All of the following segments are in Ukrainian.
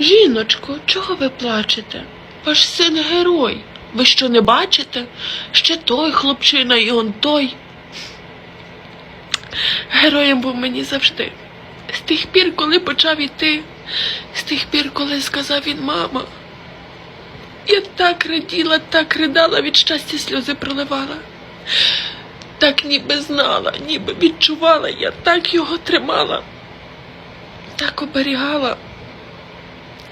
Жіночко, чого ви плачете? Ваш син герой. Ви що не бачите? Ще той хлопчина і он той. Героєм був мені завжди. З тих пір, коли почав іти, з тих пір, коли сказав він мама. Я так раділа, так ридала від щастя сльози проливала. Так ніби знала, ніби відчувала, я так його тримала, так оберігала.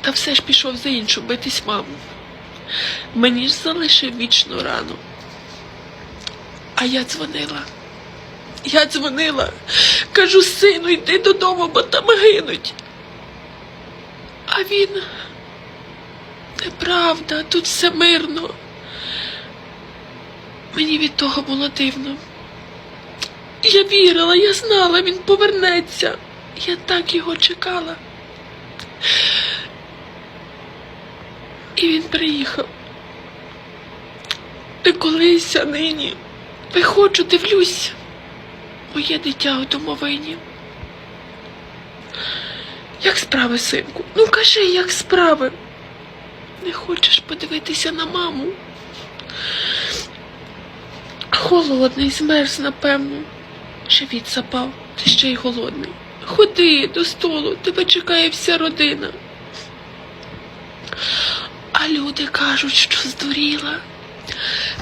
Та все ж пішов за іншу битись маму. Мені ж залишив вічну рану. А я дзвонила. Я дзвонила. Кажу, сину, йди додому, бо там гинуть. А він. Неправда, тут все мирно. Мені від того було дивно. Я вірила, я знала, він повернеться. Я так його чекала. І він приїхав. Не колись, а нині. Виходжу, дивлюсь. Моє дитя у домовині. Як справи, синку? Ну кажи, як справи? Не хочеш подивитися на маму? Холодний, змерз, напевно. Живіт запав, ти ще й голодний. Ходи до столу, тебе чекає вся родина. А люди кажуть, що здуріла,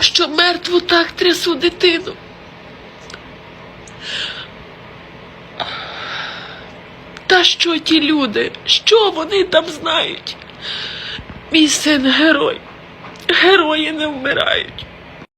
що мертву так трясу дитину. Та що ті люди? Що вони там знають? Мій син герой. Герої не вмирають.